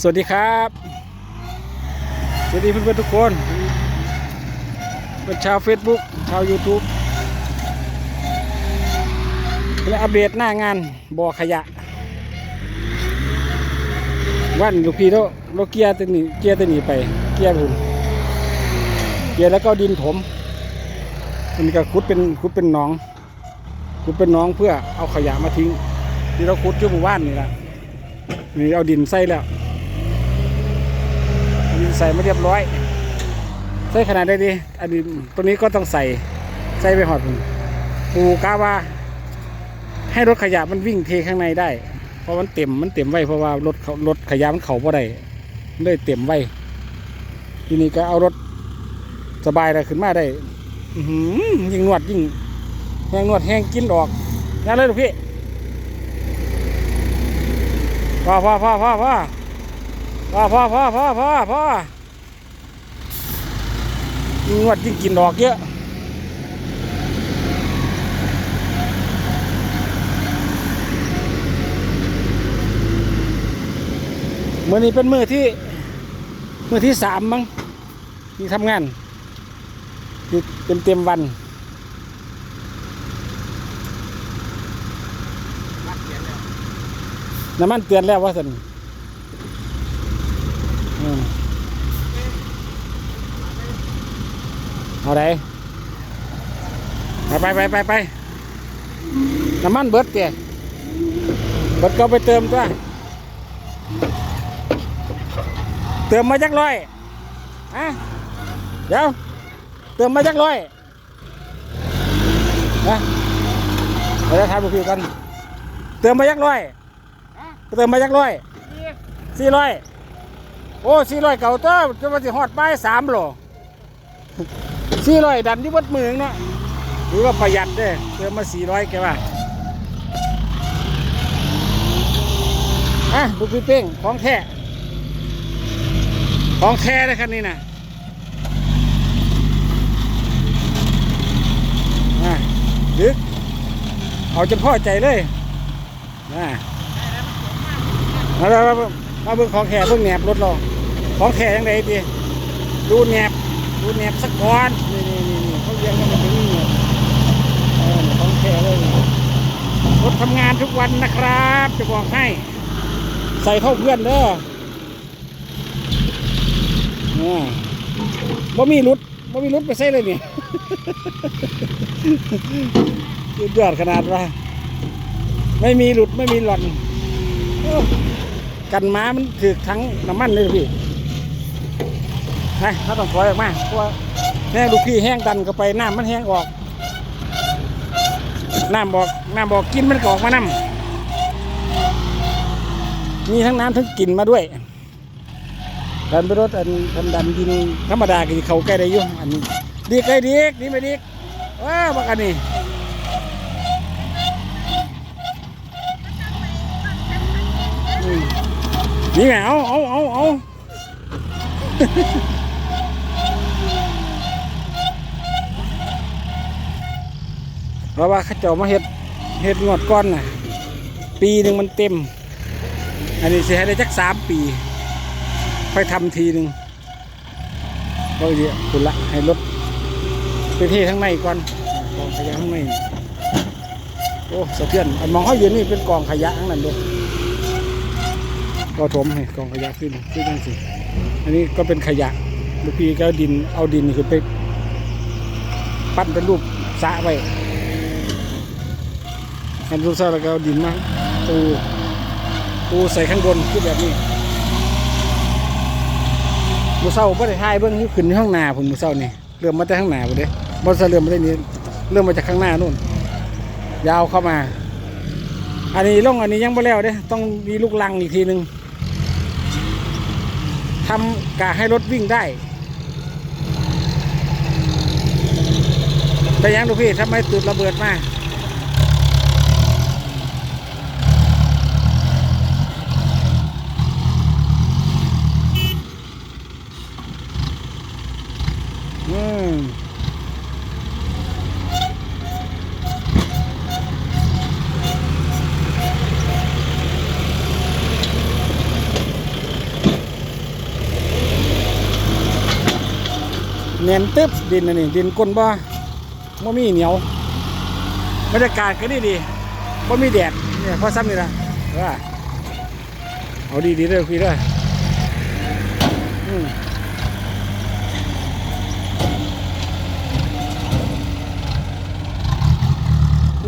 สวัสดีครับ สวัสดีเพื่อนๆทุกคน เป็นชาว Facebook ชาว YouTube และอัปเดตหน้างานบ่อขยะ วันลูกพี่โลโลเกียร์ตัวนี้เกียร์ตัวนี้ไป เกียร์หุ่นเกียร์แล้วก็ดินถมมันก็ขุดเป็นขุดเป็นหนองขุดเป็นหนองเพื่อเอาขยะมาทิ้งที่เราขุดอยู่หมู่บ้านนี่แหละนี่เอาดินใส่แล้ว ใส่มาเรียบร้อย ใส่ขนาดได้ดีอันนี้ตัวนี้ก็ต้องใส่ใส่ไปหอดปูกาว่า ให้รถขยะมันวิ่งเทข้างในได้ เพราะมันเต็มมันเต็มไว้เพราะว่ารถรถขยะมันเข่าพอได้มันเลยเต็มไว้ทีนี้ก็เอารถสบายเลยขึ้นมาได้อื้อหือยิ่งนวดยิ่งแห้งนวดแห้งกินออกนั่นเลยลูกพี่พ่อพ่อพ่อพ่อพ่อ พ่อพ่อพ่อพ่อพ่อพ่อนวดยิ่งกินดอกเยอะเมื่อนี้เป็นมือที่มือที่สามมั้งที่ทำงานที่เต็มเต็มวันน้ำมันเตือนแล้วว่าสัน เอาไดไปไปไปไปไปน้ำมันเบิดเตี่ยเบิดก็ไปเติมตัวเติมมาจักร้อยฮะเดี๋ยว เติมมาจักร้อยนะเดี๋ยวถามลูกพี่กัน เติมมาจักร้อย เติมมาจักร้อยสี่ร้อย โอ้สี่ร้อยเก่าตัวจะมาสิฮอดป้สามโลสี่ร้อยดันที่วัดมือเนาะหรือว่าประหยัดเด้เติมมาสี่ร้อยแกว่าอะลูกพี่เป้งของแท้ของแท้เลยคันนี้นะอะดึกเอาจนพ่อใจเลยอะมาแล้วมาเบิ่งของแข่เบิ่งแหนบรถเรา ของแข่ยังไงดีดูแหนบดูแหนบสักก้อนนี่นี่นี่เขาเรียงกันมาถึงนี่เออของแข่เลยรถทำงานทุกวันนะครับ จะบอกให้ ใส่เข้าเพื่อนเด้อนี่บ่มีรุดบ่มีรุดไปใส่เลยเนี่ยยืดยอดขนาดว่าไม่มีหลุดไม่มีหล่อนกันม้ามันถือทั้งน้ำมันเลยพี่ นะถ้าต้องปล่อยออกมาเพราะว่าแห้งลูกพี่แห้งดันเข้าไปน้ำมันแห้งออกน้ำบอกน้ำบอกกินมันก็ออกมาน้ำมีทั้งน้ำทั้งกลิ่นมาด้วยดันไปรถอันทันดันดินธรรมดากี่เขาใกล้ได้ยุ่อันนี้ดีใกล้ดีกดีไม่ดีกว้าบักอันนี้นี่ไงเอาเอาเอาเอา เพราะว่าเข้าเจ้ามาเห็ดเห็ดงวดก้อนน่ะ ปีหนึ่งมันเต็ม อันนี้เสิให้ได้จักสามปีค่อยทำทีหนึ่งก็เดียวคุณละให้รถไปเทข้างในก่อนกองขยะข้างในโอ้สะเทือนอันมองเขาอยู่นี่เป็นกองขยะทั้งนั้นเลยก็ถมให้กองขยะขึ้นขึ้นจังสิอันนี้ก็เป็นขยะลูกพี่ก็ดินเอาดินขึ้นไปปั้นเป็นรูปสะไว้ อันรูปสระแล้วก็เอาดินมาปูปูใส่ข้างบนคือแบบนี้มือเศร้าบ่ได้ทายเบิ้งนี่ขึ้นที่ห้องนาผมมือเศร้านี่เริ่มมาจากข้างหน้าผมเด้บอสเริ่มมาได้นี้เริ่มมาจากข้างหน้านู่น ยาวเข้ามา อันนี้ล่องอันนี้ยังไม่แล้วเด้ต้องมีลูกลังอีกทีหนึ่งทำกะให้รถวิ่งได้แต่ยังดูพี่ทำไมตุดระเบิดมา แน่นเต็บดินอันนี้ดินก้นบ่บ่มีเหนียวบรรยากาศก็ดีดีบ่มีแดดเนี่ยเพราะซ้ำนี่ละว่าเอาดีดีเด้อพี่เด้อืม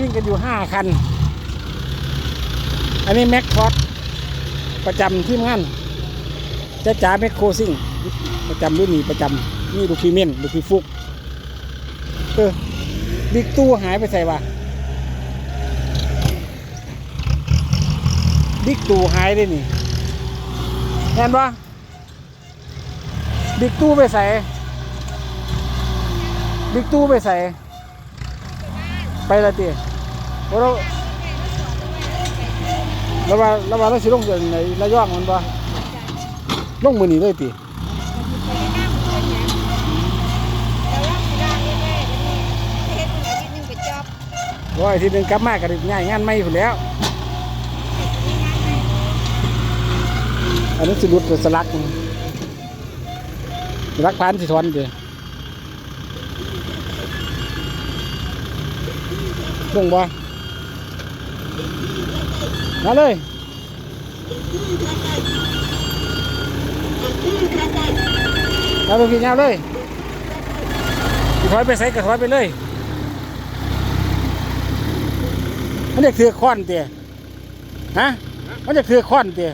วิ่งกันอยู่ห้าคัน อันนี้แม็กคอร์ประจำทีมงานจ้าจ๋าแม็กโคซิ่ง ประจำรุ่นนี้ประจำนี่ลูกพี่เม่นลูกพี่ฟุกเออบิ๊กตู้หายไปใส่วะบิ๊กตู้หายได้นี่เห็นปะบิ๊กตู้ไปใส่บิ๊กตู้ไปใส่ไปละตีเพราะ เราแล้วว่าแล้วว่าเราสิลงในระยองมันบ่ลงมือนี้เลยติร้อยทีหนึ่งกลับมาก็ได้ง่ายงานไม่อยู่แล้ว อันนี้สิรุดสลักสลักพานสิทอนเด้ลงบ่ มาเลยเอาไปกินยาวเลยถอยไปใส่กระถอยไปเลยมันจะคือค้อนเตี๋ยฮะมันจะคือค้อนเตี๋ย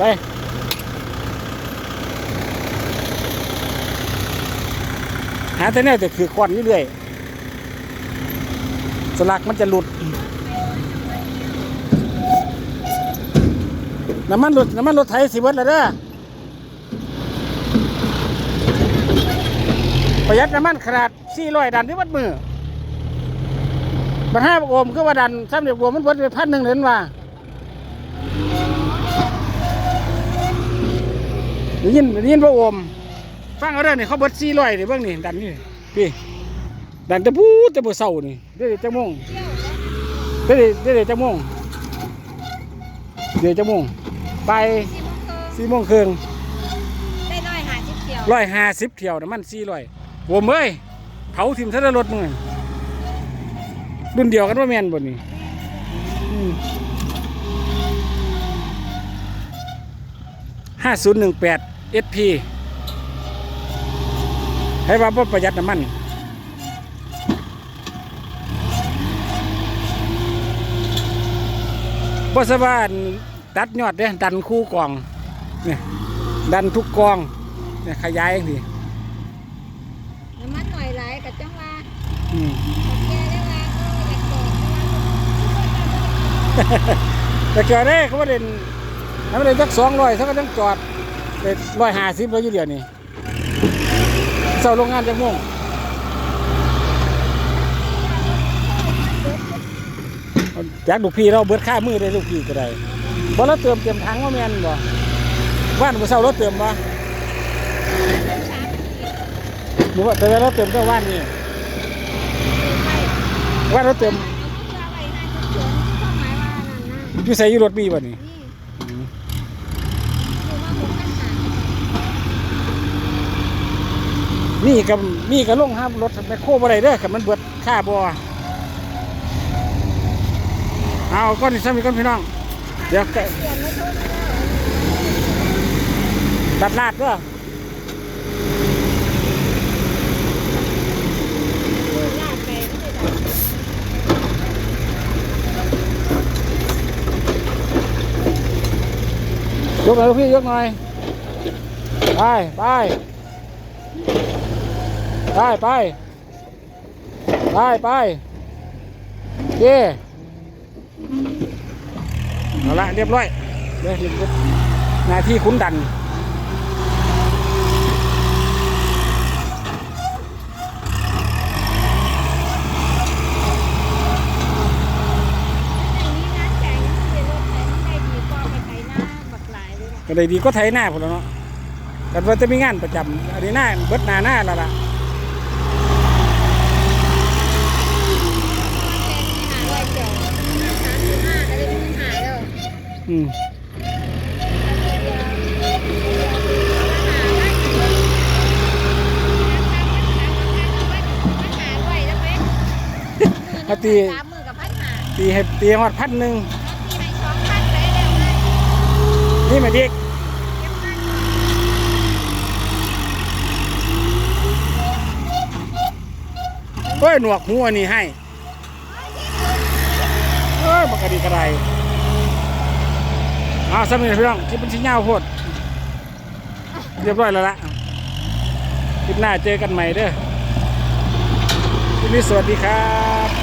ไปหาแต่แน่แต่คือควันเรื่อยๆสลักมันจะหลุด น้ำมันหลุด น้ำมันรถไถสิเบิดแล้วเด้อประหยัดน้ำมันขนาด400ดันที่วัดมือบันห้าโอมก็ว่าดันสามเดียบโอมมันเบิดไปพันหนึ่งเหรียญว่า ได้ยินได้ยินว่าโอมฟังเอาเด้อนี่เขาเบิดสี่ร้อยนี่เบิ่งนี่ดันนี่พี่ดันแตะพูดแตะบ่เศร้านี่ได้เดี๋ยวจักโมงได้เดี๋ยวได้เดี๋ยวจักโมงเดี๋ยวจักโมงไปสี่โมงครึ่งได้น้อยหาชิบเดียวร้อยห้าสิบเที่ยวน้ำมันสี่ร้อยโอมเอ้ยเผาทิมทะเลรถมึงรุ่นเดียวกันว่าแม่นบ่นี่ห้าศูน ย์หนึ่งแปดเอสพีให้ว่าบ่ประหยัดน้ำมันบ่สบานตัดยอดเด้ดันคู่กองเนี่ยดันทุกกองเนี่ยขยายสิน้ำมันหน่อยไหลายกับจังว่าอืมแกได้ว่าเอออยากโดดแต่จอดได้เขาว่าเด่น ถ้าไม่ได้สักสองร้อยเขาก็ต้องจอดเป็นร้อยห้าสิบไว้อยู่เดียวนี่เสาโรงงานจะม่วงจากลูกพี่เราเบิดค่ามือได้ลูกพี่ก็ได้เพราะเราเติมเต็มถังว่าแมนบ่ว่านบ่เสาราเติมบ่หรือว่าแต่เราเติมก็ว่านนี่ว่านเราเติมอยู่ใส่ยูรถมีบ่นี่ นี่คือว่าผมกันหา มีกับมีกับลงห้ามรถแมคโครบ่ได้เด้อกับมันเบิดค่าบ่เอาก้อนนี้ซ้ำอีกก้อนพี่น้อง เดี๋ยวเปลี่ยนไม่ทุกตัดลาดเด้อมือลาดไปไม่ได้ยกหน่อยพี่ยกหน่อย ไป ไป ไปไปไปไปโอเคเอาละเรียบร้อยเดี๋ยวเรียบร้อยหน้าที่คุ้นดันแต่นี้นะแจงมันเป็นรถไถมันได้ดีกว่าไปไถหน้าบักหลายเลยนะก็ได้ดีก็ไถหน้าพุ่นแล้วเนาะกันว่าจะมีงานประจำอันนี้หน้าเบิดหน้าหน้าและล่ะ แกงที่หาร้อยเดียวสามสิบห้าก็เลยมีปัญหาแล้ว อืมเอาตีสามมือกับพันหาตีให้ตีฮอดพันหนึ่งตีให้สองพันไปแล้วเลยนี่มาดิกเฮ้ยหนวกหัวนี่ให้เอ้ยบักกะดีกระไรเอาสามีพี่น้องคลิปเป็นชิ้นยาวโพดเรียบร้อยแล้วละคลิปหน้าเจอกันใหม่เด้อคลิปนี้สวัสดีครับ